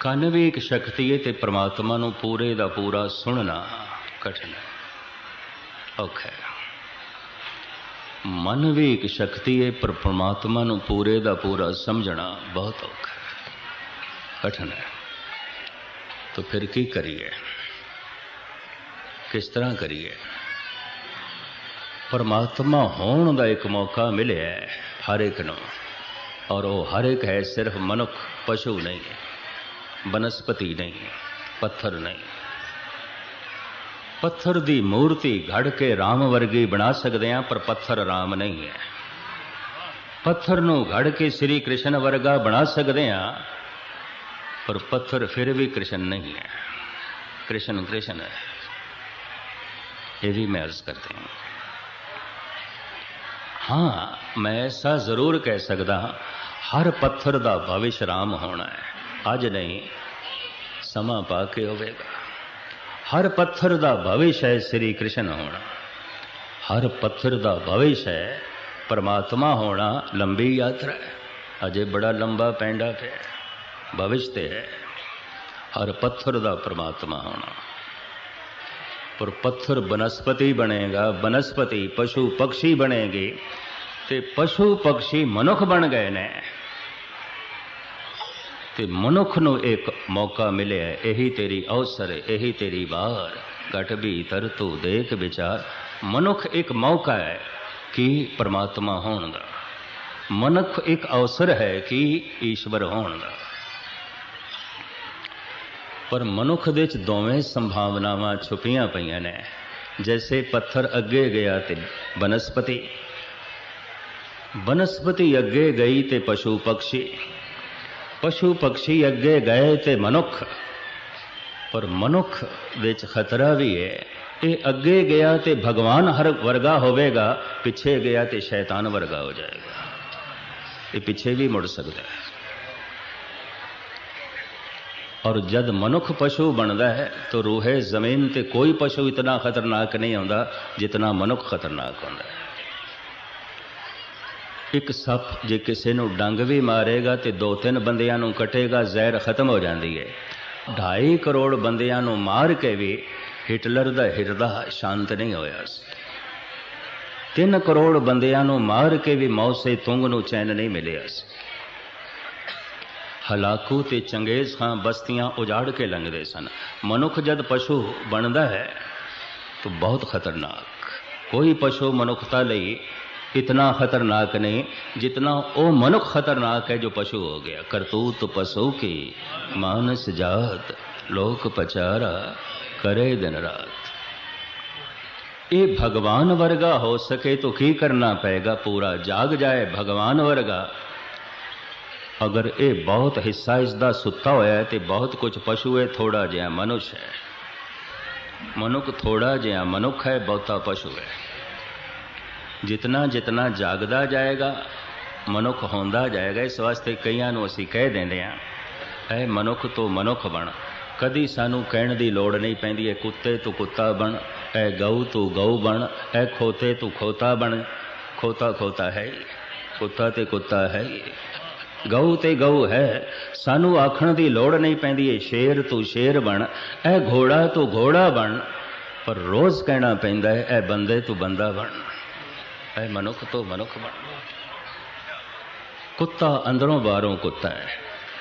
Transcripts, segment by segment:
ਕੰਨ ਵੀ ਇੱਕ ਸ਼ਕਤੀ ਹੈ ਤੇ ਪ੍ਰਮਾਤਮਾ ਨੂੰ ਪੂਰੇ ਦਾ ਪੂਰਾ ਸੁਣਨਾ ਕਠਿਨ ਹੈ। ਔਖਾ ਹੈ। ਮਨ ਵੀ ਇੱਕ ਸ਼ਕਤੀ ਹੈ ਪਰ ਪ੍ਰਮਾਤਮਾ ਨੂੰ ਪੂਰੇ ਦਾ ਪੂਰਾ ਸਮਝਣਾ ਬਹੁਤ ਔਖਾ ਹੈ। ਕਠਿਨ ਹੈ। ਤਾਂ ਫਿਰ ਕੀ ਕਰੀਏ? ਕਿਸ ਤਰ੍ਹਾਂ ਕਰੀਏ? ਪਰਮਾਤਮਾ ਹੋਣ ਦਾ ਇੱਕ ਮੌਕਾ ਮਿਲਿਆ ਹਰ ਇੱਕ ਨੂੰ, ਔਰ ਉਹ ਹਰ ਇੱਕ ਹੈ ਸਿਰਫ ਮਨੁੱਖ, ਪਸ਼ੂ ਨਹੀਂ ਹੈ। ਬਨਸਪਤੀ ਨਹੀਂ, ਪੱਥਰ ਨਹੀਂ। ਪੱਥਰ ਦੀ ਮੂਰਤੀ ਘੜ ਕੇ RAM ਵਰਗੀ ਬਣਾ ਸਕਦੇ ਹਾਂ, ਪਰ ਪੱਥਰ RAM ਨਹੀਂ ਹੈ। ਪੱਥਰ ਨੂੰ ਘੜ ਕੇ ਸ੍ਰੀ ਕ੍ਰਿਸ਼ਨ ਵਰਗਾ ਬਣਾ ਸਕਦੇ ਹਾਂ, ਪਰ ਪੱਥਰ ਫਿਰ ਵੀ ਕ੍ਰਿਸ਼ਨ ਨਹੀਂ ਹੈ। ਕ੍ਰਿਸ਼ਨ ਕ੍ਰਿਸ਼ਨ ਹੈ। ਇਹ ਵੀ ਮੈਂ ਅਰਜ਼ ਕਰਤੇ ਹਾਂ। ਹਾਂ, ਮੈਂ ਐਸਾ ਜ਼ਰੂਰ ਕਹਿ ਸਕਦਾ ਹਰ ਪੱਥਰ ਦਾ ਭਵਿਸ਼ ਰਾਮ ਹੋਣਾ ਹੈ। ਅੱਜ ਨਹੀਂ, ਸਮਾਂ ਪਾ ਕੇ ਹੋਵੇਗਾ। ਹਰ ਪੱਥਰ ਦਾ ਭਵਿਸ਼ ਹੈ ਸ੍ਰੀ ਕ੍ਰਿਸ਼ਨ ਹੋਣਾ। ਹਰ ਪੱਥਰ ਦਾ ਭਵਿਸ਼ ਹੈ ਪਰਮਾਤਮਾ ਹੋਣਾ ਲੰਬੀ ਯਾਤਰਾ ਹੈ। ਅਜੇ ਬੜਾ ਲੰਬਾ ਪੈਂਡਾ ਪਿਆ ਭਵਿਸ਼ ਤੇ ਹੈ। ਹਰ ਪੱਥਰ ਦਾ ਪਰਮਾਤਮਾ ਹੋਣਾ। ਪਰ ਪੱਥਰ ਬਨਸਪਤੀ ਬਣੇਗਾ, ਬਨਸਪਤੀ ਪਸ਼ੂ ਪਕਸ਼ੀ ਬਣੇਗੀ ਤੇ ਪਸ਼ੂ ਪਕਸ਼ੀ ਮਨੁੱਖ ਬਣ ਗਏ ਨੇ। ਤੇ ਮਨੁੱਖ ਨੂੰ ਇੱਕ ਮੌਕਾ ਮਿਲਿਆ ਇਹੀ ਤੇਰੀ ਅਵਸਰ ਇਹੀ ਤੇਰੀ ਵਾਰ ਘਟ ਭੀਤਰ ਤੂੰ ਦੇਖ ਵਿਚਾਰ। ਮਨੁੱਖ ਇੱਕ ਮੌਕਾ ਹੈ ਕਿ ਪਰਮਾਤਮਾ ਹੋਣ ਦਾ। ਮਨੁੱਖ ਇੱਕ ਅਵਸਰ ਹੈ ਕਿ ਈਸ਼ਵਰ ਹੋਣ ਦਾ। ਪਰ ਮਨੁੱਖ ਦੇ ਵਿੱਚ ਦੋਵੇਂ ਸੰਭਾਵਨਾਵਾਂ ਛੁਪੀਆਂ ਪਈਆਂ ਨੇ। ਜੈਸੇ ਪੱਥਰ ਅੱਗੇ ਗਿਆ ਤੇ ਬਨਸਪਤੀ। ਬਨਸਪਤੀ ਅੱਗੇ ਗਈ ਤੇ ਪਸ਼ੂ ਪਕਸ਼ੀ ਪਸ਼ੂ ਪਕਸ਼ੀ ਅੱਗੇ ਗਏ ਤੇ ਮਨੁੱਖ ਪਰ ਮਨੁੱਖ ਵਿੱਚ ਖਤਰਾ ਵੀ ਹੈ ਇਹ ਅੱਗੇ ਗਿਆ ਤੇ ਭਗਵਾਨ ਹਰ ਵਰਗਾ ਹੋਵੇਗਾ ਪਿੱਛੇ ਗਿਆ ਤੇ ਸ਼ੈਤਾਨ ਵਰਗਾ ਹੋ ਜਾਏਗਾ ਇਹ ਪਿੱਛੇ ਵੀ ਮੁੜ ਸਕਦਾ ਹੈ ਔਰ ਜਦ ਮਨੁੱਖ ਪਸ਼ੂ ਬਣਦਾ ਹੈ ਤਾਂ ਰੂਹੇ ਜ਼ਮੀਨ ਤੇ ਕੋਈ ਪਸ਼ੂ ਇਤਨਾ ਖਤਰਨਾਕ ਨਹੀਂ ਹੁੰਦਾ ਜਿਤਨਾ ਮਨੁੱਖ ਖਤਰਨਾਕ ਹੁੰਦਾ ਹੈ ਇੱਕ ਸੱਪ ਜੇ ਕਿਸੇ ਨੂੰ ਡੰਗ ਵੀ ਮਾਰੇਗਾ ਤੇ ਦੋ ਤਿੰਨ ਬੰਦਿਆਂ ਨੂੰ ਕਟੇਗਾ, ਜ਼ਹਿਰ ਖਤਮ ਹੋ ਜਾਂਦੀ ਹੈ 2.5 ਕਰੋੜ ਬੰਦਿਆਂ ਨੂੰ ਮਾਰ ਕੇ ਵੀ ਹਿਟਲਰ ਦਾ ਹਿਰਦਾ ਸ਼ਾਂਤ ਨਹੀਂ ਹੋਇਆ ਸੀ। 3 ਕਰੋੜ ਬੰਦਿਆਂ ਨੂੰ ਮਾਰ ਕੇ ਵੀ ਮੌਸੇ ਤੁੰਗ ਨੂੰ ਚੈਨ ਨਹੀਂ ਮਿਲਿਆ ਸੀ। ਹਲਾਕੂ ਤੇ ਚੰਗੇਜ਼ ਖਾਂ ਬਸਤੀਆਂ ਉਜਾੜ ਕੇ ਲੰਘਦੇ ਸਨ। ਮਨੁੱਖ ਜਦ ਪਸ਼ੂ ਬਣਦਾ ਹੈ, ਤਾਂ ਬਹੁਤ ਖਤਰਨਾਕ। ਕੋਈ ਪਸ਼ੂ ਮਨੁੱਖਤਾ ਲਈ ਇਤਨਾ ਖਤਰਨਾਕ ਨਹੀਂ ਜਿਤਨਾ ਉਹ ਮਨੁੱਖ ਖਤਰਨਾਕ ਹੈ ਜੋ ਪਸ਼ੂ ਹੋ ਗਿਆ ਕਰਤੂਤ ਪਸ਼ੂ ਕੀ ਮਾਨਸ ਜਾਤ ਲੋਕ ਪਚਾਰਾ ਕਰੇ ਦਿਨ ਰਾਤ ਇਹ ਭਗਵਾਨ ਵਰਗਾ ਹੋ ਸਕੇ ਤਾਂ ਕੀ ਕਰਨਾ ਪਏਗਾ ਪੂਰਾ ਜਾਗ ਜਾਏ ਭਗਵਾਨ ਵਰਗਾ ਅਗਰ ਇਹ ਬਹੁਤ ਹਿੱਸਾ ਇਸ ਦਾ ਸੁੱਤਾ ਹੋਇਆ ਹੈ ਤੇ ਬਹੁਤ ਕੁਝ ਪਸ਼ੂ ਹੈ ਥੋੜਾ ਜਿਹਾ ਮਨੁੱਖ ਹੈ ਮਨੁੱਖ ਥੋੜਾ ਜਿਹਾ ਮਨੁੱਖ ਹੈ ਬਹੁਤਾ ਪਸ਼ੂ ਹੈ ਜਿਤਨਾ ਜਿਤਨਾ ਜਾਗਦਾ ਜਾਏਗਾ, ਮਨੁੱਖ ਹੁੰਦਾ ਜਾਏਗਾ, ਇਸ ਵਾਸਤੇ ਕਈਆਂ ਨੂੰ ਅਸੀਂ ਕਹਿ ਦਿੰਦੇ ਆ ਐ ਮਨੁੱਖ ਤੋਂ ਮਨੁੱਖ ਬਣ। ਕਦੀ ਸਾਨੂੰ ਕਹਿਣ ਦੀ ਲੋੜ ਨਹੀਂ ਪੈਂਦੀ ਐ ਕੁੱਤੇ ਤੋਂ ਕੁੱਤਾ ਬਣ ਐ ਗਊ ਤੋਂ ਗਊ ਬਣ ਐ ਖੋਤੇ ਤੋਂ ਖੋਤਾ ਬਣ। ਖੋਤਾ ਖੋਤਾ ਹੈ ਕੁੱਤਾ ਤੇ ਕੁੱਤਾ ਹੈ ਗਊ ਤੇ ਗਊ ਹੈ। ਸਾਨੂੰ ਆਖਣ ਦੀ ਲੋੜ ਨਹੀਂ ਪੈਂਦੀ ਏ ਸ਼ੇਰ ਤੂੰ ਸ਼ੇਰ ਬਣ ਐ ਘੋੜਾ ਤੂੰ ਘੋੜਾ ਬਣ। ਪਰ ਰੋਜ਼ ਕਹਿਣਾ ਪੈਂਦਾ ਹੈ ਐ ਬੰਦੇ ਤੂੰ ਬੰਦਾ ਬਣ। ਐ ਮਨੁੱਖ ਤੋਂ ਮਨੁੱਖ ਬਣ ਕੁੱਤਾ ਅੰਦਰੋਂ ਬਾਹਰੋਂ ਕੁੱਤਾ ਹੈ,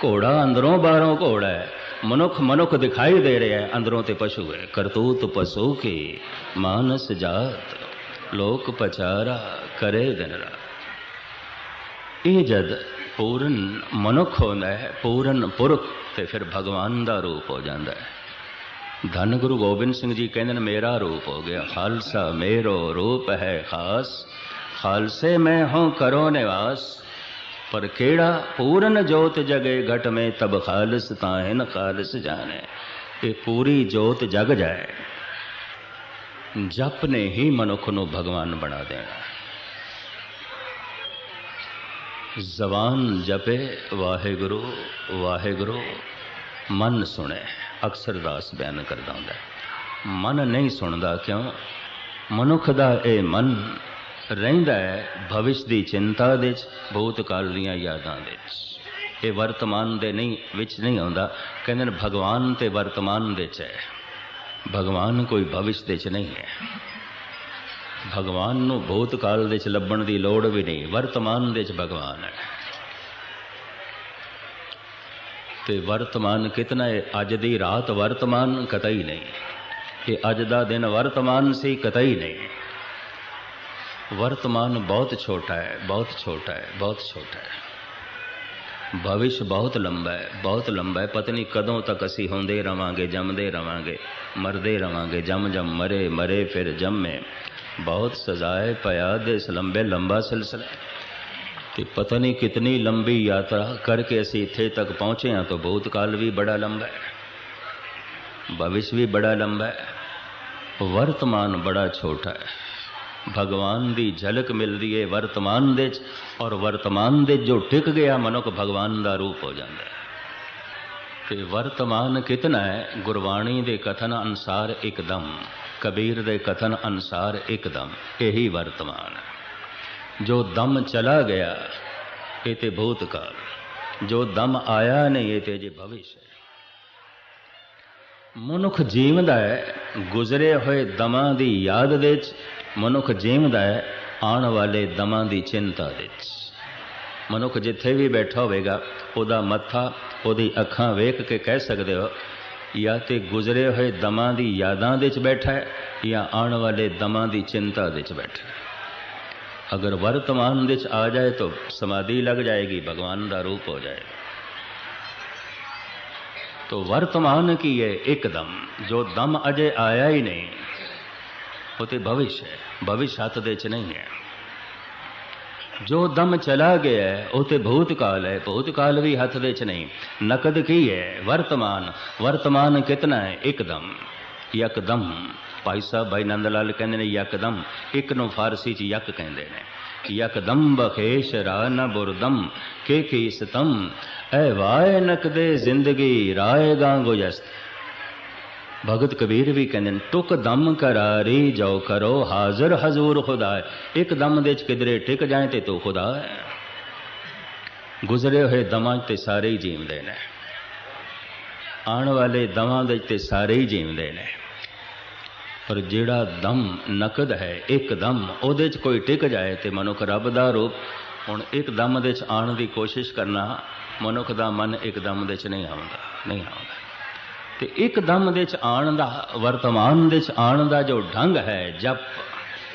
ਘੋੜਾ ਅੰਦਰੋਂ ਬਾਹਰੋਂ ਘੋੜਾ ਹੈ। ਮਨੁੱਖ ਮਨੁੱਖ ਦਿਖਾਈ ਦੇ ਰਿਹਾ ਹੈ, ਅੰਦਰੋਂ ਤੇ ਪਸ਼ੂ ਹੈ। ਕਰਤੂਤ ਪਸ਼ੂ ਕੀ? ਮਾਨਸ ਜਾਤ, ਲੋਕ ਪਚਾਰਾ ਕਰੇ ਦਿਨ ਰਾਤ। ਇਹ ਜਦ ਪੂਰਨ ਮਨੁੱਖ ਹੁੰਦਾ ਹੈ, ਪੂਰਨ ਪੁਰਖ ਤੇ ਫਿਰ ਭਗਵਾਨ ਦਾ ਰੂਪ ਹੋ ਜਾਂਦਾ ਹੈ। ਧੰਨ ਗੁਰੂ ਗੋਬਿੰਦ ਸਿੰਘ ਜੀ ਕਹਿੰਦੇ ਨੇ, ਮੇਰਾ ਰੂਪ ਹੋ ਗਿਆ। ਖਾਲਸਾ ਮੇਰੋ ਰੂਪ ਹੈ ਖਾਸ। ਖਾਲਸੇ ਮੈਂ ਹਾਂ ਕਰੋ ਨਿਵਾਸ। ਪਰ ਕਿਹੜਾ ਪੂਰਨ ਜੋਤ ਜਗੇ, ਘਟ ਮੈਂ ਤਬ ਖਾਲਸ ਤਾਂ ਹੈ ਨ ਖਾਲਸ ਜਾਣੇ। ਇਹ ਪੂਰੀ ਜੋਤ ਜਗ ਜਾਏ। ਜਪ ਨੇ ਹੀ ਮਨੁੱਖ ਨੂੰ ਭਗਵਾਨ ਬਣਾ ਦੇਣਾ। ਜ਼ਬਾਨ ਜਪੇ, ਵਾਹਿਗੁਰੂ ਵਾਹਿਗੁਰੂ, ਮਨ ਸੁਣੇ। ਅਕਸਰ ਦਾਸ ਬਿਆਨ ਕਰਦਾ ਹੁੰਦਾ ਮਨ ਨਹੀਂ ਸੁਣਦਾ ਕਿਉਂ? ਮਨੁੱਖ ਦਾ ਇਹ ਮਨ ਰਹਿੰਦਾ ਹੈ ਭਵਿਸ਼ ਦੀ ਚਿੰਤਾ ਦੇ ਵਿੱਚ ਭੂਤਕਾਲ ਦੀਆਂ ਯਾਦਾਂ ਦੇ ਵਿੱਚ ਇਹ ਵਰਤਮਾਨ ਦੇ ਨਹੀਂ, ਵਿੱਚ ਨਹੀਂ ਆਉਂਦਾ। ਕਹਿੰਦੇ ਨੇ ਭਗਵਾਨ ਤੇ ਵਰਤਮਾਨ ਦੇ ਚ ਹੈ। ਭਗਵਾਨ ਕੋਈ ਭਵਿਸ਼ ਦੇ ਚ ਨਹੀਂ ਹੈ। ਭਗਵਾਨ ਨੂੰ ਭੂਤ ਕਾਲ ਦੇ ਚ ਲੱਭਣ ਦੀ ਲੋੜ ਵੀ ਨਹੀਂ। ਵਰਤਮਾਨ ਦੇ ਚ ਭਗਵਾਨ ਹੈ। ਤੇ ਵਰਤਮਾਨ ਕਿਤਨਾ ਹੈ ਅੱਜ ਦੀ ਰਾਤ ਵਰਤਮਾਨ ਕਤਈ ਨਹੀਂ। ਇਹ ਅੱਜ ਦਾ ਦਿਨ ਵਰਤਮਾਨ ਸੀ, ਕਤਈ ਨਹੀਂ। ਵਰਤਮਾਨ ਬਹੁਤ ਛੋਟਾ ਹੈ ਬਹੁਤ ਛੋਟਾ ਹੈ ਬਹੁਤ ਛੋਟਾ ਹੈ ਭਵਿਸ਼ ਬਹੁਤ ਲੰਬਾ ਹੈ ਬਹੁਤ ਲੰਬਾ ਹੈ ਪਤਾ ਨਹੀਂ ਕਦੋਂ ਤੱਕ ਅਸੀਂ ਹੁੰਦੇ ਰਵਾਂਗੇ, ਜੰਮਦੇ ਰਵਾਂਗੇ, ਮਰਦੇ ਰਵਾਂਗੇ, ਜੰਮ ਜਮ ਮਰੇ ਮਰੇ ਫਿਰ ਜੰਮੇ। ਬਹੁਤ ਸਜ਼ਾਏ ਪਿਆ ਦੇ ਇਸ ਲੰਬੇ, ਲੰਬਾ ਸਿਲਸਿਲਾ ਤੇ ਪਤਾ ਨਹੀਂ ਕਿਤਨੀ ਲੰਬੀ ਯਾਤਰਾ ਕਰਕੇ ਅਸੀਂ ਇੱਥੇ ਤੱਕ ਪਹੁੰਚੇ ਹਾਂ ਤਾਂ ਬਹੁਤ ਕਾਲ ਵੀ ਬੜਾ ਲੰਬਾ ਹੈ ਭਵਿਸ਼ ਵੀ ਬੜਾ ਲੰਬਾ ਹੈ ਵਰਤਮਾਨ ਬੜਾ ਛੋਟਾ ਹੈ ਭਗਵਾਨ ਦੀ ਝਲਕ ਮਿਲਦੀ ਹੈ ਵਰਤਮਾਨ ਦੇ ਚ ਔਰ ਵਰਤਮਾਨ ਦੇ ਜੋ ਟਿਕ ਗਿਆ ਮਨੁੱਖ ਭਗਵਾਨ ਦਾ ਰੂਪ ਹੋ ਜਾਂਦਾ ਹੈ ਤੇ ਵਰਤਮਾਨ ਕਿਤਨਾ ਹੈ ਗੁਰਬਾਣੀ ਦੇ ਕਥਨ ਅਨਸਾਰ ਇੱਕਦਮ ਕਬੀਰ ਦੇ ਕਥਨ ਅਨਸਾਰ ਇੱਕਦਮ ਇਹੀ ਵਰਤਮਾਨ ਹੈ ਜੋ ਦਮ ਚਲਾ ਗਿਆ, ਇਹ ਤੇ ਭੂਤ ਕਾਲ ਜੋ ਦਮ ਆਇਆ ਨਹੀਂ, ਇਹ ਤੇ ਜੇ ਭਵਿਸ਼ ਹੈ। ਮਨੁੱਖ ਜੀਵਦਾ ਹੈ, ਗੁਜ਼ਰੇ ਹੋਏ ਦਮਾਂ ਦੀ ਯਾਦ ਦੇ ਵਿੱਚ। ਮਨੁੱਖ ਜੀਵਦਾ ਹੈ, ਆਉਣ ਵਾਲੇ ਦਮਾਂ ਦੀ ਚਿੰਤਾ ਦੇ ਵਿੱਚ। ਮਨੁੱਖ ਜਿੱਥੇ ਵੀ ਬੈਠਾ ਹੋਵੇਗਾ, ਉਹਦਾ ਮੱਥਾ, ਉਹਦੀ ਅੱਖਾਂ ਵੇਖ ਕੇ ਕਹਿ ਸਕਦੇ ਹੋ, ਜਾਂ ਤੇ ਗੁਜ਼ਰੇ ਹੋਏ ਦਮਾਂ ਦੀ ਯਾਦਾਂ ਦੇ ਵਿੱਚ ਬੈਠਾ ਹੈ, ਜਾਂ ਆਉਣ ਵਾਲੇ ਦਮਾਂ ਦੀ ਚਿੰਤਾ ਦੇ ਵਿੱਚ ਬੈਠਾ ਹੈ। अगर वर्तमान दिश आ जाए तो समाधि लग जाएगी, भगवान का रूप हो जाएगा। तो वर्तमान की है एकदम जो दम अजय आया ही नहीं वो तो भविष्य है भविष्य हाथ देश नहीं है। जो दम चला गया है वो तो भूतकाल है, भूतकाल भी हाथ देश नहीं। नकद की है, वर्तमान वर्तमान कितना है? एकदम यकदम। ਭਾਈ ਸਾਹਿਬ ਭਾਈ ਨੰਦ ਲਾਲ ਕਹਿੰਦੇ ਨੇ ਯਕਦਮ, ਇੱਕ ਨੂੰ ਫਾਰਸੀ ਚ ਯਕ ਕਹਿੰਦੇ ਨੇ। ਯਕਦਮ ਬਖੇਸ਼ ਰਾ ਨ ਬੁਰਦਮ, ਕੇ ਕੀ ਸਤਮ, ਐ ਵਾਏ ਨਕਦੇ ਜ਼ਿੰਦਗੀ ਰਾਏ ਗਾਂਗੋ ਜਸਤ ਭਗਤ ਕਬੀਰ ਵੀ ਕਹਿੰਦੇ ਨੇ, ਟੁਕ ਦਮ ਕਰਾਰੀ ਜਾਓ ਕਰੋ, ਹਾਜ਼ਰ ਹਜ਼ੂਰ ਖੁਦਾ ਇੱਕ ਦਮ ਦੇ ਚ ਕਿਧਰੇ ਟਿਕ ਜਾਏ ਤੇ ਤੂੰ ਖੁਦਾ ਗੁਜ਼ਰੇ ਹੋਏ ਦਮਾਂ ਤੇ ਸਾਰੇ ਹੀ ਜੀਵਦੇ ਨੇ। ਆਉਣ ਵਾਲੇ ਦਮਾਂ ਦੇ ਤੇ ਸਾਰੇ ਹੀ ਜੀਵਦੇ ਨੇ। ਪਰ ਜਿਹੜਾ ਦਮ ਨਕਦ ਹੈ, ਇੱਕ ਦਮ ਉਹਦੇ 'ਚ ਕੋਈ ਟਿਕ ਜਾਏ ਤੇ ਮਨੁੱਖ ਰੱਬ ਦਾ ਰੂਪ ਹੁਣ ਇੱਕ ਦਮ ਦੇ 'ਚ ਆਉਣ ਦੀ ਕੋਸ਼ਿਸ਼ ਕਰਨਾ ਮਨੁੱਖ ਦਾ ਮਨ ਇੱਕ ਦਮ ਦੇ 'ਚ ਨਹੀਂ ਆਉਂਦਾ ਨਹੀਂ ਆਉਂਦਾ। ਤੇ ਇੱਕ ਦਮ ਦੇ 'ਚ ਆਉਣ ਦਾ, ਵਰਤਮਾਨ ਦੇ 'ਚ ਆਉਣ ਦਾ ਜੋ ਢੰਗ ਹੈ, ਜਪ,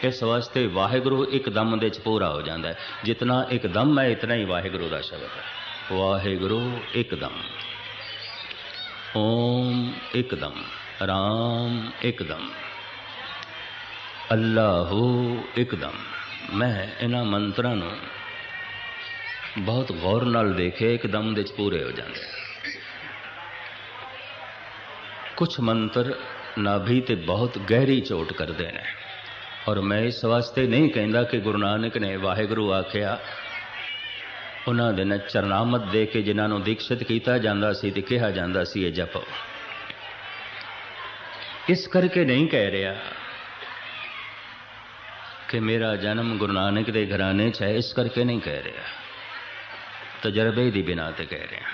ਇਸ ਵਾਸਤੇ ਵਾਹਿਗੁਰੂ ਇੱਕ ਦਮ ਦੇ 'ਚ ਪੂਰਾ ਹੋ ਜਾਂਦਾ ਹੈ। ਜਿਤਨਾ ਇੱਕ ਦਮ ਹੈ, ਇਤਨਾ ਹੀ ਵਾਹਿਗੁਰੂ ਦਾ ਸ਼ਬਦ ਹੈ। ਵਾਹਿਗੁਰੂ ਇੱਕਦਮ ਓਮ ਇੱਕਦਮ ਰਾਮ ਇੱਕਦਮ ਅੱਲਾਹੂ ਇੱਕਦਮ। ਮੈਂ ਇਹਨਾਂ ਮੰਤਰਾਂ ਨੂੰ ਬਹੁਤ ਗੌਰ ਨਾਲ ਦੇਖੇ, ਇੱਕਦਮ ਦੇ ਚ ਪੂਰੇ ਹੋ ਜਾਂਦੇ ਕੁਝ ਮੰਤਰ ਨਾਭੀ ਤੇ ਬਹੁਤ ਗਹਿਰੀ ਚੋਟ ਕਰਦੇ ਨੇ। ਔਰ ਮੈਂ ਇਸ ਵਾਸਤੇ ਨਹੀਂ ਕਹਿੰਦਾ ਕਿ ਗੁਰੂ ਨਾਨਕ ਨੇ ਵਾਹਿਗੁਰੂ ਆਖਿਆ, ਉਹਨਾਂ ਦੇ ਨਾਲ ਚਰਨਾਮਤ ਦੇ ਕੇ ਜਿਨ੍ਹਾਂ ਨੂੰ ਦੀਕਸ਼ਿਤ ਕੀਤਾ ਜਾਂਦਾ ਸੀ ਤੇ ਕਿਹਾ ਜਾਂਦਾ ਸੀ, ਇਹ ਜਪੋ। ਇਸ ਕਰਕੇ ਨਹੀਂ ਕਹਿ ਰਿਹਾ ਕਿ ਮੇਰਾ ਜਨਮ ਗੁਰੂ ਨਾਨਕ ਦੇ ਘਰਾਣੇ 'ਚ ਹੈ ਇਸ ਕਰਕੇ ਨਹੀਂ ਕਹਿ ਰਿਹਾ ਤਜਰਬੇ ਦੀ ਬਿਨਾ ਤੇ ਕਹਿ ਰਿਹਾ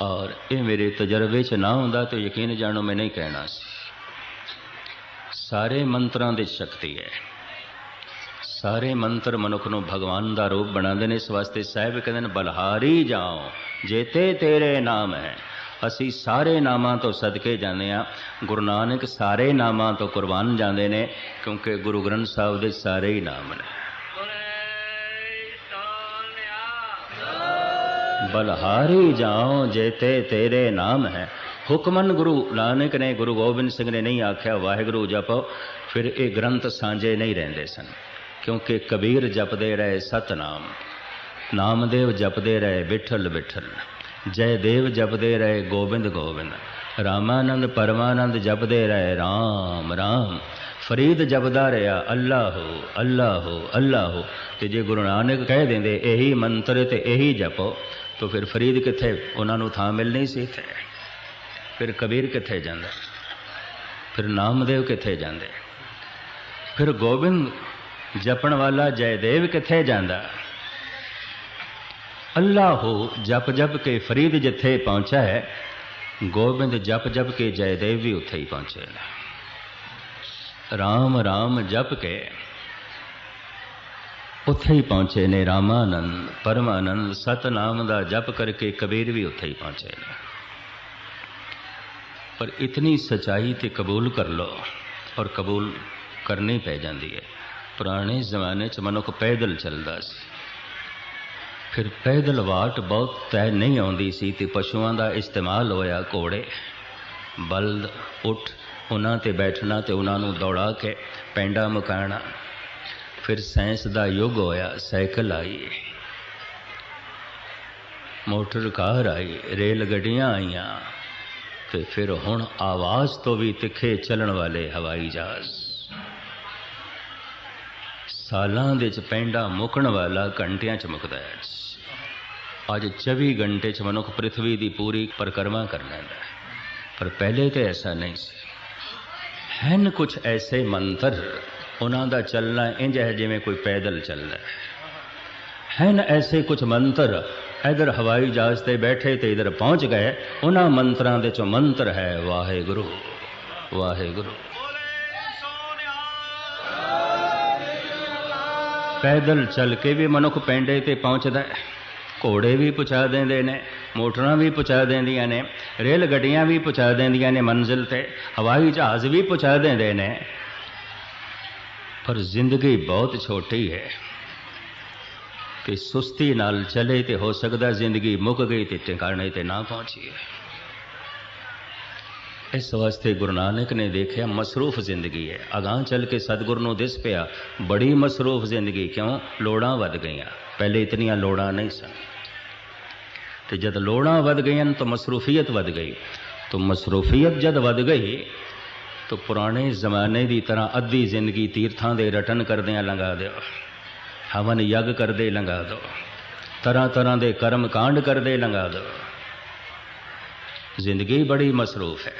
ਔਰ ਇਹ ਮੇਰੇ ਤਜਰਬੇ 'ਚ ਨਾ ਹੁੰਦਾ ਤਾਂ ਯਕੀਨ ਜਾਣੋ ਮੈਂ ਨਹੀਂ ਕਹਿਣਾ ਸੀ ਸਾਰੇ ਮੰਤਰਾਂ ਦੀ ਸ਼ਕਤੀ ਹੈ ਸਾਰੇ ਮੰਤਰ ਮਨੁੱਖ ਨੂੰ ਭਗਵਾਨ ਦਾ ਰੂਪ ਬਣਾਉਂਦੇ ਨੇ ਇਸ ਵਾਸਤੇ ਸਾਹਿਬ ਕਹਿੰਦੇ ਨੇ ਬਲਹਾਰੀ ਜਾਓ ਜੇਤੇ ਤੇਰੇ ਨਾਮ ਹੈ ਅਸੀਂ ਸਾਰੇ ਨਾਮਾਂ ਤੋਂ ਸਦਕੇ ਜਾਂਦੇ ਆ ਗੁਰੂ ਨਾਨਕ ਸਾਰੇ ਨਾਮਾਂ ਤੋਂ ਕੁਰਬਾਨ ਜਾਂਦੇ ਨੇ, ਕਿਉਂਕਿ ਗੁਰੂ ਗ੍ਰੰਥ ਸਾਹਿਬ ਦੇ ਸਾਰੇ ਹੀ ਨਾਮ ਨੇ। ਬਲਹਾਰੀ ਜਾਓ ਜੇਤੇ ਤੇਰੇ ਨਾਮ ਹੈ। ਹੁਕਮਨ ਗੁਰੂ ਨਾਨਕ ਨੇ, ਗੁਰੂ ਗੋਬਿੰਦ ਸਿੰਘ ਨੇ ਨਹੀਂ ਆਖਿਆ, ਵਾਹਿਗੁਰੂ ਜਪੋ, ਫਿਰ ਇਹ ਗ੍ਰੰਥ ਸਾਂਝੇ ਨਹੀਂ ਰਹਿੰਦੇ ਸਨ, ਕਿਉਂਕਿ ਕਬੀਰ ਜਪਦੇ ਰਹੇ ਸਤਨਾਮ। ਨਾਮਦੇਵ ਜਪਦੇ ਰਹੇ ਵਿਠਲ ਵਿਠਲ। ਜੈ ਦੇਵ ਜਪਦੇ ਰਹੇ ਗੋਬਿੰਦ ਗੋਬਿੰਦ, ਰਾਮਾਨੰਦ ਪਰਮਾਨੰਦ ਜਪਦੇ ਰਹੇ ਰਾਮ ਰਾਮ। ਫਰੀਦ ਜਪਦਾ ਰਿਹਾ, ਅੱਲਾਹੋ, ਅੱਲਾਹ, ਅੱਲਾਹੋ। ਤੇ ਜੇ ਗੁਰੂ ਨਾਨਕ ਕਹਿ ਦਿੰਦੇ, ਇਹੀ ਮੰਤਰ ਤੇ ਇਹੀ ਜਪੋ, ਤਾਂ ਫਿਰ ਫਰੀਦ ਕਿੱਥੇ? ਉਹਨਾਂ ਨੂੰ ਥਾਂ ਮਿਲਣੀ ਸੀ ਇੱਥੇ। ਫਿਰ ਕਬੀਰ ਕਿੱਥੇ ਜਾਂਦਾ? ਫਿਰ ਨਾਮਦੇਵ ਕਿੱਥੇ ਜਾਂਦੇ? ਫਿਰ ਗੋਬਿੰਦ ਜਪਣ ਵਾਲਾ ਜੈਦੇਵ ਕਿੱਥੇ ਜਾਂਦਾ? ਅੱਲਾਹੂ ਜਪ ਜਪ ਕੇ ਫਰੀਦ ਜਿੱਥੇ ਪਹੁੰਚਾ ਹੈ, ਗੋਬਿੰਦ ਜਪ ਜਪ ਕੇ ਜੈਦੇਵ ਵੀ ਉੱਥੇ ਹੀ ਪਹੁੰਚੇ ਨੇ। ਰਾਮ ਰਾਮ ਜਪ ਕੇ ਉੱਥੇ ਹੀ ਪਹੁੰਚੇ ਨੇ, ਰਾਮਾਨੰਦ, ਪਰਮਾਨੰਦ, ਸਤਨਾਮ ਦਾ ਜਪ ਕਰਕੇ ਕਬੀਰ ਵੀ ਉੱਥੇ ਹੀ ਪਹੁੰਚੇ ਨੇ। ਪਰ ਇਤਨੀ ਸਚਾਈ ਤੇ ਕਬੂਲ ਕਰ ਲੋ ਔਰ ਕਬੂਲ ਕਰਨੀ ਪੈ ਜਾਂਦੀ ਹੈ। ਪੁਰਾਣੇ ਜ਼ਮਾਨੇ 'ਚ ਮਨੁੱਖ ਪੈਦਲ ਚੱਲਦਾ ਸੀ। ਫਿਰ ਪੈਦਲ ਵਾਟ ਬਹੁਤ ਤੈ ਨਹੀਂ ਆਉਂਦੀ ਸੀ ਤੇ ਪਸ਼ੂਆਂ ਦਾ ਇਸਤੇਮਾਲ ਹੋਇਆ ਘੋੜੇ। ਬਲਦ ਉਠ ਉਹਨਾਂ ਤੇ ਬੈਠਣਾ ਤੇ ਉਹਨਾਂ ਨੂੰ ਦੌੜਾ ਕੇ ਪੈਂਡਾ ਮੁਕਾਣਾ। ਫਿਰ ਸਾਇੰਸ ਦਾ ਯੁੱਗ ਹੋਇਆ, ਸਾਈਕਲ ਆਈ। ਮੋਟਰ ਕਾਰ ਆਈ, ਰੇਲ ਗੱਡੀਆਂ ਆਈਆਂ ਤੇ ਫਿਰ ਹੁਣ ਆਵਾਜ਼ ਤੋਂ ਵੀ ਤਿੱਖੇ ਚੱਲਣ ਵਾਲੇ ਹਵਾਈ ਜਹਾਜ਼। ਸਾਲਾਂ ਦੇ ਚ ਪੈਂਡਾ ਮੁਕਣ ਵਾਲਾ ਘੰਟਿਆਂ ਚ ਮੁਕਦਾ ਹੈ। ਅੱਜ 24 ਘੰਟੇ ਚ ਮਨੁੱਖ ਪ੍ਰithvi ਦੀ ਪੂਰੀ ਪਰਿਕਰਮਾ ਕਰ ਲੈਂਦਾ ਹੈ। ਪਰ ਪਹਿਲੇ ਤੇ ਐਸਾ ਨਹੀਂ ਸੀ। ਹਨ ਕੁਝ ਐਸੇ ਮੰਤਰ, ਉਹਨਾਂ ਦਾ ਚੱਲਣਾ ਇੰਜ ਹੈ ਜਿਵੇਂ ਕੋਈ ਪੈਦਲ ਚੱਲਦਾ ਹੈ। ਹਨ ਐਸੇ ਕੁਝ ਮੰਤਰ, ਇਧਰ ਹਵਾਈ ਜਹਾਜ਼ ਤੇ ਬੈਠੇ ਤੇ ਇਧਰ ਪਹੁੰਚ ਗਏ, ਉਹਨਾਂ ਮੰਤਰਾਂ ਦੇ ਚੋਂ ਮੰਤਰ ਹੈ ਵਾਹਿਗੁਰੂ ਵਾਹਿਗੁਰੂ। ਪੈਦਲ ਚੱਲ ਕੇ ਵੀ ਮਨੁੱਖ ਪਿੰਡੇ ਤੇ ਪਹੁੰਚਦਾ ਹੈ। ਘੋੜੇ ਵੀ ਪਹੁੰਚਾ ਦਿੰਦੇ ਨੇ, ਮੋਟਰਾਂ ਵੀ ਪਹੁੰਚਾ ਦਿੰਦੀਆਂ ਨੇ ਰੇਲ ਗੱਡੀਆਂ ਵੀ ਪਹੁੰਚਾ ਦਿੰਦੀਆਂ ਨੇ ਮੰਜ਼ਿਲ ਤੇ, ਹਵਾਈ ਜਹਾਜ਼ ਵੀ ਪਹੁੰਚਾ ਦਿੰਦੇ ਨੇ। ਪਰ ਜ਼ਿੰਦਗੀ ਬਹੁਤ ਛੋਟੀ ਹੈ। ਕਿ ਸੁਸਤੀ ਨਾਲ ਚਲੇ ਤੇ ਹੋ ਸਕਦਾ ਜ਼ਿੰਦਗੀ ਮੁੱਕ ਗਈ ਤੇ ਟਿਕਾਣੇ ਤੇ ਨਾ ਪਹੁੰਚੀਏ। ਇਸ ਵਾਸਤੇ ਗੁਰੂ ਨਾਨਕ ਨੇ ਦੇਖਿਆ ਮਸਰੂਫ ਜ਼ਿੰਦਗੀ ਹੈ। ਅਗਾਹ ਚੱਲ ਕੇ ਸਤਿਗੁਰ ਨੂੰ ਦਿਸ ਪਿਆ, ਬੜੀ ਮਸਰੂਫ ਜ਼ਿੰਦਗੀ, ਕਿਉਂ? ਲੋੜਾਂ ਵੱਧ ਗਈਆਂ। ਪਹਿਲੇ ਇਤਨੀਆਂ ਲੋੜਾਂ ਨਹੀਂ ਸਨ। ਤੇ ਜਦ ਲੋੜਾਂ ਵੱਧ ਗਈਆਂ, ਤਾਂ ਮਸਰੂਫੀਅਤ ਵੱਧ ਗਈ। ਤਾਂ ਮਸਰੂਫੀਅਤ ਜਦ ਵੱਧ ਗਈ, ਤਾਂ ਪੁਰਾਣੇ ਜ਼ਮਾਨੇ ਦੀ ਤਰ੍ਹਾਂ ਅੱਧੀ ਜ਼ਿੰਦਗੀ ਤੀਰਥਾਂ ਦੇ ਰਟਨ ਕਰਦਿਆਂ ਲੰਘਾ ਦਿਓ। ਹਵਨ ਯੱਗ ਕਰਦੇ ਲੰਘਾ ਦਿਓ। ਤਰ੍ਹਾਂ ਤਰ੍ਹਾਂ ਦੇ ਕਰਮ ਕਾਂਡ ਕਰਦੇ ਲੰਘਾ ਦਿਓ। ਜ਼ਿੰਦਗੀ ਬੜੀ ਮਸਰੂਫ ਹੈ।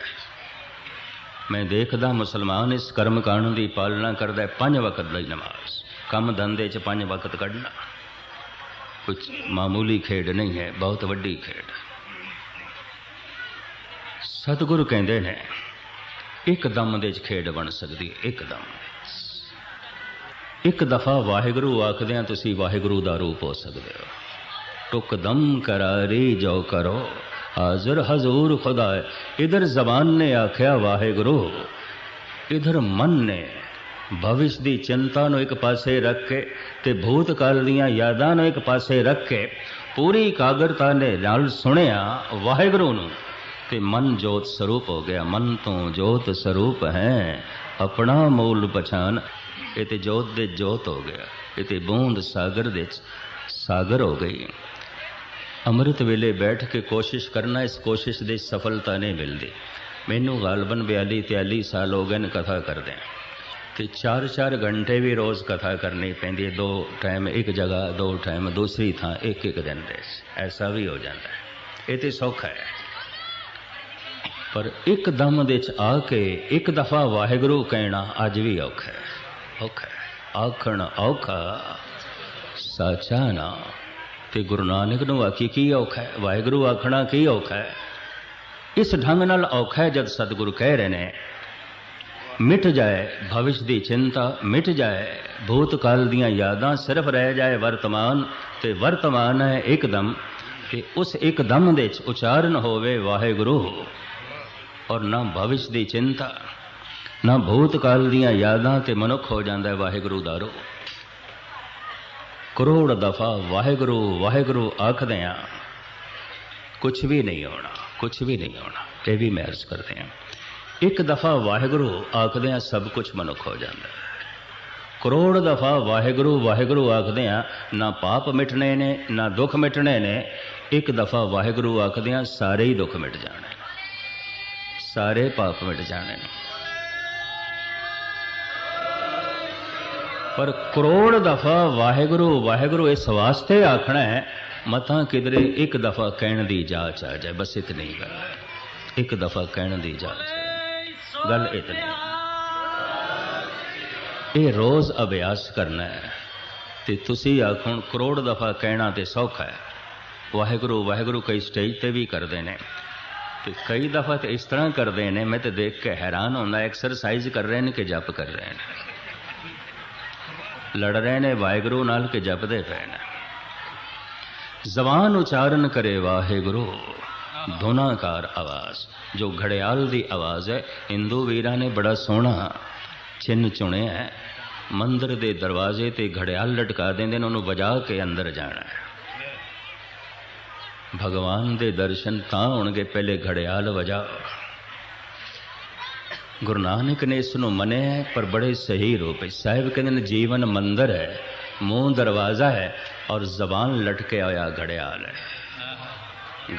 ਮੈਂ ਦੇਖਦਾ ਮੁਸਲਮਾਨ ਇਸ ਕਰਮ ਕਾਂਡ ਦੀ ਪਾਲਣਾ ਕਰਦਾ ਹੈ, ਪੰਜ ਵਕਤ ਦੀ ਨਮਾਜ਼। ਕੰਮ ਧੰਦੇ 'ਚ ਪੰਜ ਵਕਤ ਕੱਢਣਾ। ਕੁਝ ਮਾਮੂਲੀ ਖੇਡ ਨਹੀਂ ਹੈ, ਬਹੁਤ ਵੱਡੀ ਖੇਡ। ਸਤਿਗੁਰੂ ਕਹਿੰਦੇ ਨੇ, ਇੱਕ ਦਮ ਦੇ 'ਚ ਖੇਡ ਬਣ ਸਕਦੀ ਹੈ, ਇੱਕ ਦਮ ਇੱਕ ਦਫਾ ਵਾਹਿਗੁਰੂ ਆਖਦਿਆਂ ਤੁਸੀਂ ਵਾਹਿਗੁਰੂ ਦਾ ਰੂਪ ਹੋ ਸਕਦੇ ਹੋ। ਟੁਕਦਮ ਕਰਾਰੀ ਜੋ ਕਰੋ। ਹਾਜ਼ਰ ਹਜ਼ੂਰ ਖੁਦਾ ਇਧਰ ਜ਼ਬਾਨ ਨੇ ਆਖਿਆ, ਵਾਹਿਗੁਰੂ, ਇਧਰ ਮਨ ਨੇ ਭਵਿਸ਼ ਦੀ ਚਿੰਤਾ ਨੂੰ ਇੱਕ ਪਾਸੇ ਰੱਖ ਕੇ ਤੇ ਭੂਤਕਾਲ ਦੀਆਂ ਯਾਦਾਂ ਨੂੰ ਇੱਕ ਪਾਸੇ ਰੱਖ ਕੇ ਪੂਰੀ ਕਾਗਰਤਾ ਨੇ ਨਾਲ ਸੁਣਿਆ ਵਾਹਿਗੁਰੂ ਨੂੰ। ਤੇ ਮਨ ਜੋਤ ਸਰੂਪ ਹੋ ਗਿਆ। ਮਨ ਤੋਂ ਜੋਤ ਸਰੂਪ ਹੈ। ਆਪਣਾ ਮੂਲ ਪਛਾਨ ਇਹ ਤੇ ਜੋਤ ਦੇ ਜੋਤ ਹੋ ਗਿਆ। ਇਹ ਤੇ ਬੂੰਦ ਸਾਗਰ ਦੇ ਸਾਗਰ ਹੋ ਗਈ। ਅੰਮ੍ਰਿਤ ਵੇਲੇ ਬੈਠ ਕੇ ਕੋਸ਼ਿਸ਼ ਕਰਨਾ, ਇਸ ਕੋਸ਼ਿਸ਼ ਦੀ ਸਫਲਤਾ ਨਹੀਂ ਮਿਲਦੀ। ਮੈਨੂੰ ਗਾਲਬਨ 42 43 ਸਾਲ ਹੋ ਗਏ ਨੇ ਕਥਾ ਕਰਦੇ ਤੇ 4-4 ਘੰਟੇ ਵੀ ਰੋਜ਼ ਕਥਾ ਕਰਨੀ ਪੈਂਦੀ ਹੈ। ਦੋ ਟਾਈਮ ਇੱਕ ਜਗ੍ਹਾ, ਦੋ ਟਾਈਮ ਦੂਸਰੀ ਥਾਂ, ਇੱਕ ਇੱਕ ਦਿਨ ਦੇ ਐਸਾ ਵੀ ਹੋ ਜਾਂਦਾ ਹੈ। ਇਹ ਤੇ ਸੌਖਾ ਹੈ। ਪਰ ਇੱਕ ਦਮ ਦੇ ਚ ਆ ਕੇ ਇੱਕ ਦਫਾ ਵਾਹਿਗੁਰੂ ਕਹਿਣਾ ਅੱਜ ਵੀ ਔਖਾ ਹੈ। ਔਖਾ ਆਖਣ ਔਖਾ, ਸਾਚਾ ਨਾ ਤੇ ਗੁਰੂ ਨਾਨਕ ਨੂੰ ਆਖੀ, ਕੀ ਔਖਾ ਹੈ? ਵਾਹਿਗੁਰੂ ਆਖਣਾ, ਕੀ ਔਖਾ ਹੈ? ਇਸ ਢੰਗ ਨਾਲ ਔਖਾ ਹੈ ਜਦ ਸਤਿਗੁਰੂ ਕਹਿ ਰਹੇ ਨੇ, ਮਿਟ ਜਾਏ ਭਵਿਸ਼ ਦੀ ਚਿੰਤਾ, ਮਿਟ ਜਾਏ ਭੂਤਕਾਲ ਦੀਆਂ ਯਾਦਾਂ, ਸਿਰਫ ਰਹਿ ਜਾਏ ਵਰਤਮਾਨ ਤੇ ਵਰਤਮਾਨ ਹੈ ਇੱਕਦਮ, ਕਿ ਉਸ ਇੱਕਦਮ ਦੇ ਵਿੱਚ ਉਚਾਰਨ ਹੋਵੇ ਵਾਹਿਗੁਰੂ ਔਰ ਨਾ ਭਵਿਸ਼ ਦੀ ਚਿੰਤਾ, ਨਾ ਭੂਤਕਾਲ ਦੀਆਂ ਯਾਦਾਂ ਤੇ ਮਨੁੱਖ ਹੋ ਜਾਂਦਾ ਹੈ ਵਾਹਿਗੁਰੂ ਦਾ ਰੂਪ। ਕਰੋੜ ਦਫਾ ਵਾਹਿਗੁਰੂ ਵਾਹਿਗੁਰੂ ਆਖਦੇ ਆ ਕੁਝ ਵੀ ਨਹੀਂ ਹੋਣਾ ਕੁਝ ਵੀ ਨਹੀਂ ਹੋਣਾ ਇਹ ਵੀ ਮਹਿਰਜ਼ ਕਰਦੇ ਆ। ਇੱਕ ਦਫਾ ਵਾਹਿਗੁਰੂ ਆਖਦੇ ਆ, ਸਭ ਕੁਝ ਮਨੁੱਖ ਹੋ ਜਾਂਦਾ ਕਰੋੜ ਦਫਾ ਵਾਹਿਗੁਰੂ ਵਾਹਿਗੁਰੂ ਆਖਦੇ ਆ, ਨਾ ਪਾਪ ਮਿਟਣੇ ਨੇ, ਨਾ ਦੁੱਖ ਮਿਟਣੇ ਨੇ, ਇੱਕ ਦਫਾ ਵਾਹਿਗੁਰੂ ਆਖਦੇ ਆ, ਸਾਰੇ ਹੀ ਦੁੱਖ ਮਿਟ ਜਾਣੇ ਸਾਰੇ ਪਾਪ ਮਿਟ ਜਾਣੇ ਨੇ। ਪਰ ਕਰੋੜ ਦਫਾ ਵਾਹਿਗੁਰੂ ਵਾਹਿਗੁਰੂ ਇਸ ਵਾਸਤੇ ਆਖਣਾ ਹੈ ਮਤਾਂ ਕਿਧਰੇ ਇੱਕ ਦਫਾ ਕਹਿਣ ਦੀ ਜਾਚ ਆ ਜਾਏ, ਬਸ ਇਤਨੀ ਗੱਲ। ਹੈ ਇੱਕ ਦਫਾ ਕਹਿਣ ਦੀ ਜਾਚ ਗੱਲ ਇਤਨੀ ਇਹ ਰੋਜ਼ ਅਭਿਆਸ ਕਰਨਾ ਹੈ। ਤੇ ਤੁਸੀਂ ਆਖਣ ਕਰੋੜ ਦਫਾ ਕਹਿਣਾ ਤੇ ਸੌਖਾ ਹੈ। ਵਾਹਿਗੁਰੂ ਵਾਹਿਗੁਰੂ ਕਈ ਸਟੇਜ ਤੇ ਵੀ ਕਰਦੇ ਨੇ। ਤੇ ਕਈ ਦਫਾ ਤੇ ਇਸ ਤਰ੍ਹਾਂ ਕਰਦੇ ਨੇ, ਮੈਂ ਤੇ ਦੇਖ ਕੇ ਹੈਰਾਨ ਹੁੰਦਾ ਐਕਸਰਸਾਈਜ਼ ਕਰ ਰਹੇ ਨੇ ਕਿ ਜਪ ਕਰ ਰਹੇ ਨੇ। ਲੜ ਰਹੇ ਨੇ, ਵਾਹਿਗੁਰੂ ਨਾਲ ਕਿ ਜਪਦੇ ਪਏ ਨੇ। ਜ਼ਬਾਨ ਉਚਾਰਨ ਕਰੇ ਵਾਹਿਗੁਰੂ ਧੁਨਾਕਾਰ ਆਵਾਜ਼। ਜੋ ਘੜਿਆਲ ਦੀ ਆਵਾਜ਼ ਹੈ, ਹਿੰਦੂ ਵੀਰਾਂ ਨੇ ਬੜਾ ਸੋਹਣਾ ਚਿੰਨ ਚੁਣਿਆ ਹੈ। ਮੰਦਰ ਦੇ ਦਰਵਾਜ਼ੇ ਤੇ ਘੜਿਆਲ ਲਟਕਾ ਦਿੰਦੇ ਨੇ, ਉਹਨੂੰ ਵਜਾ ਕੇ ਅੰਦਰ ਜਾਣਾ ਹੈ। ਭਗਵਾਨ ਦੇ ਦਰਸ਼ਨ ਤਾਂ ਹੋਣਗੇ, ਪਹਿਲੇ ਘੜਿਆਲ ਵਜਾਓ। ਗੁਰੂ ਨਾਨਕ ਨੇ ਇਸ ਨੂੰ ਮੰਨਿਆ ਪਰ ਬੜੇ ਸਹੀ ਰੂਪ ਵਿੱਚ। ਸਾਹਿਬ ਕਹਿੰਦੇ ਨੇ, ਜੀਵਨ ਮੰਦਰ ਹੈ, ਮੂੰਹ ਦਰਵਾਜ਼ਾ ਹੈ ਔਰ ਜ਼ਬਾਨ ਲਟਕਿਆ ਹੋਇਆ ਘੜਿਆਲ ਹੈ।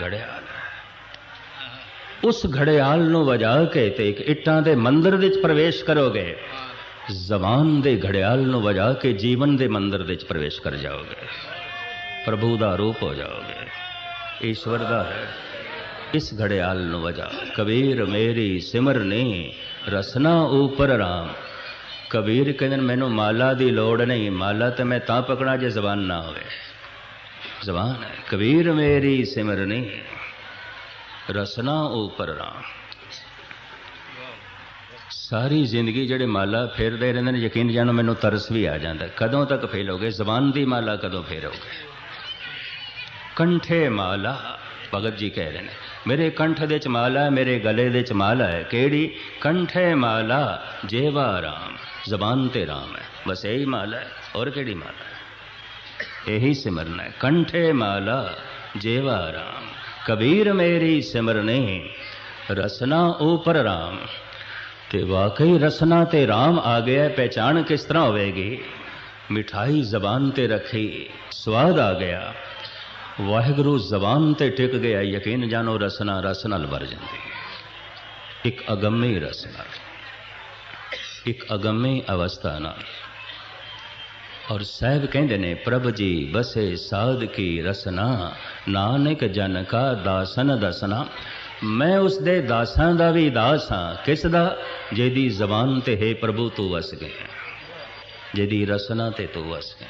ਘੜਿਆਲ ਉਸ ਘੜਿਆਲ ਨੂੰ ਵਜਾ ਕੇ ਤੇ ਇੱਕ ਇੱਟਾਂ ਦੇ ਮੰਦਰ ਵਿੱਚ ਪ੍ਰਵੇਸ਼ ਕਰੋਗੇ। ਜ਼ਬਾਨ ਦੇ ਘੜਿਆਲ ਨੂੰ ਵਜਾ ਕੇ ਜੀਵਨ ਦੇ ਮੰਦਰ ਵਿੱਚ ਪ੍ਰਵੇਸ਼ ਕਰ ਜਾਓਗੇ। ਪ੍ਰਭੂ ਦਾ ਰੂਪ ਹੋ ਜਾਓਗੇ। ਈਸ਼ਵਰ ਦਾ ਹੈ। ਇਸ ਘੜਿਆਲ ਨੂੰ ਵਜਾ। ਕਬੀਰ ਮੇਰੀ ਸਿਮਰਨੀ ਰਸਨਾ ਉਪਰ ਰਾਮ। ਕਬੀਰ ਕਹਿੰਦੇ ਨੇ, ਮੈਨੂੰ ਮਾਲਾ ਦੀ ਲੋੜ ਨਹੀਂ ਮਾਲਾ ਤੇ ਮੈਂ ਤਾਂ ਪਕੜਾਂ ਜੇ ਜ਼ਬਾਨ ਨਾ ਹੋਵੇ। ਜ਼ਬਾਨ ਹੈ ਕਬੀਰ ਮੇਰੀ ਸਿਮਰਨੀ ਰਸਨਾ ਉਪਰ ਰਾਮ। ਸਾਰੀ ਜ਼ਿੰਦਗੀ ਜਿਹੜੇ ਮਾਲਾ ਫੇਰਦੇ ਰਹਿੰਦੇ ਨੇ ਯਕੀਨ ਜਾਣੋ ਮੈਨੂੰ ਤਰਸ ਵੀ ਆ ਜਾਂਦਾ। ਕਦੋਂ ਤੱਕ ਫੇਲੋਗੇ ਜ਼ਬਾਨ ਦੀ ਮਾਲਾ ਕਦੋਂ ਫੇਰੋਗੇ ਕੰਠੇ ਮਾਲਾ। ਭਗਤ ਜੀ ਕਹਿ ਰਹੇ ਨੇ, ਮੇਰੇ ਕੰਠ ਦੇ ਚ ਮਾਲਾ ਮੇਰੇ ਗਲੇ ਦੇ ਚ ਮਾਲਾ ਹੈ, ਕਿਹੜੀ? ਕੰਠੇ ਮਾਲਾ, ਜੇਵਾ ਰਾਮ, ਜ਼ਬਾਨ ਤੇ ਰਾਮ ਹੈ, ਬਸ ਇਹੀ ਮਾਲਾ ਹੈ ਔਰ ਕਿਹੜੀ ਮਾਲਾ ਹੈ? ਇਹੀ ਸਿਮਰਨ ਹੈ, ਕੰਠੇ ਮਾਲਾ, ਜੇਵਾ ਰਾਮ, ਕਬੀਰ ਮੇਰੀ ਸਿਮਰਨੇ, ਰਸਨਾ ਉਪਰ ਰਾਮ, ਤੇ ਵਾਕਈ ਰਸਨਾ ਤੇ ਰਾਮ ਆ ਗਿਆ ਪਹਿਚਾਨ ਕਿਸ ਤਰ੍ਹਾਂ ਹੋਵੇਗੀ? ਮਿਠਾਈ ਜ਼ਬਾਨ ਤੇ ਰੱਖੀ, ਸਵਾਦ ਆ ਗਿਆ ਵਾਹਿਗੁਰੂ ਜ਼ਬਾਨ ਤੇ ਟਿਕ ਗਿਆ, ਯਕੀਨ ਜਾਣੋ ਰਸਨਾ ਰਸ ਨਾਲ ਵਰ ਜਾਂਦੀ ਹੈ। ਇੱਕ ਅਗੰਮੀ ਰਸ ਨਾਲ, ਇੱਕ ਅਗੰਮੀ ਅਵਸਥਾ ਨਾਲ। ਔਰ ਸਾਹਿਬ ਕਹਿੰਦੇ ਨੇ, ਪ੍ਰਭ ਜੀ ਬਸੇ ਸਾਧ ਕੀ ਰਸਨਾ, ਨਾਨਕ ਜਨ ਕਾ ਦਾਸਨ ਦਸਨਾ। ਮੈਂ ਉਸ ਦੇ ਦਾਸਾਂ ਦਾ ਵੀ ਦਾਸ ਹਾਂ, ਕਿਸ ਦਾ? ਜਿਹਦੀ ਜ਼ਬਾਨ ਤੇ ਹੈ ਪ੍ਰਭੂ ਤੂੰ ਵਸ ਗਿਆ। ਜਿਹਦੀ ਰਸਨਾ ਤੇ ਤੂੰ ਵਸ ਗਿਆ।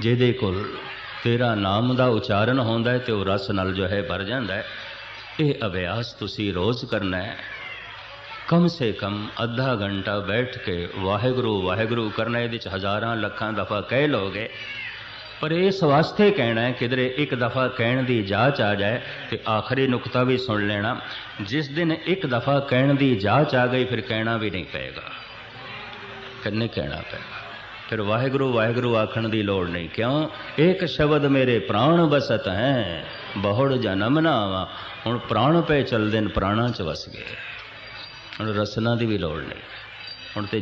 ਜਿਹਦੇ ਕੋਲ ਤੇਰਾ ਨਾਮ ਦਾ ਉਚਾਰਨ ਹੁੰਦਾ ਹੈ ਤੇ ਉਹ ਰਸ ਨਾਲ ਜੋ ਹੈ ਭਰ ਜਾਂਦਾ ਹੈ। ਇਹ ਅਭਿਆਸ ਤੁਸੀਂ ਰੋਜ਼ ਕਰਨਾ ਹੈ। ਕਮ ਸੇ ਕਮ ਅੱਧਾ ਘੰਟਾ ਬੈਠ ਕੇ ਵਾਹਿਗੁਰੂ ਵਾਹਿਗੁਰੂ ਕਰਨਾ, ਇਹਦੇ ਚ ਹਜ਼ਾਰਾਂ ਲੱਖਾਂ ਦਫਾ ਕਹਿ ਲੋਗੇ ਪਰ ਇਸ ਵਾਸਤੇ ਕਹਿਣਾ ਹੈ, ਕਿਧਰੇ ਇੱਕ ਦਫਾ ਕਹਿਣ ਦੀ ਜਾਚ ਆ ਜਾਏ ਤੇ ਆਖਰੀ ਨੁਕਤਾ ਵੀ ਸੁਣ ਲੈਣਾ। ਜਿਸ ਦਿਨ ਇੱਕ ਦਫਾ ਕਹਿਣ ਦੀ ਜਾਚ ਆ ਗਈ, ਫਿਰ ਕਹਿਣਾ ਵੀ ਨਹੀਂ ਪਏਗਾ। ਫਿਰ ਕਹਿਣਾ ਪਏਗਾ ਫਿਰ ਵਾਹਿਗੁਰੂ ਵਾਹਿਗੁਰੂ ਆਖਣ ਦੀ ਲੋੜ ਨਹੀਂ। ਕਿਉਂ? ਇੱਕ ਸ਼ਬਦ ਮੇਰੇ ਪ੍ਰਾਣ ਵਸਤ ਹੈ, ਬਹੁੜ ਜਨਮ ਨਾ ਆਵਾ ਹੁਣ ਪ੍ਰਾਣ ਪਏ ਚਲਦੇ ਨੇ, ਪ੍ਰਾਣਾਂ ਚ ਵਸ ਗਏ। ਹੁਣ ਰਸਨਾ ਦੀ ਵੀ ਲੋੜ ਨਹੀਂ। ਹੁਣ ਤੇ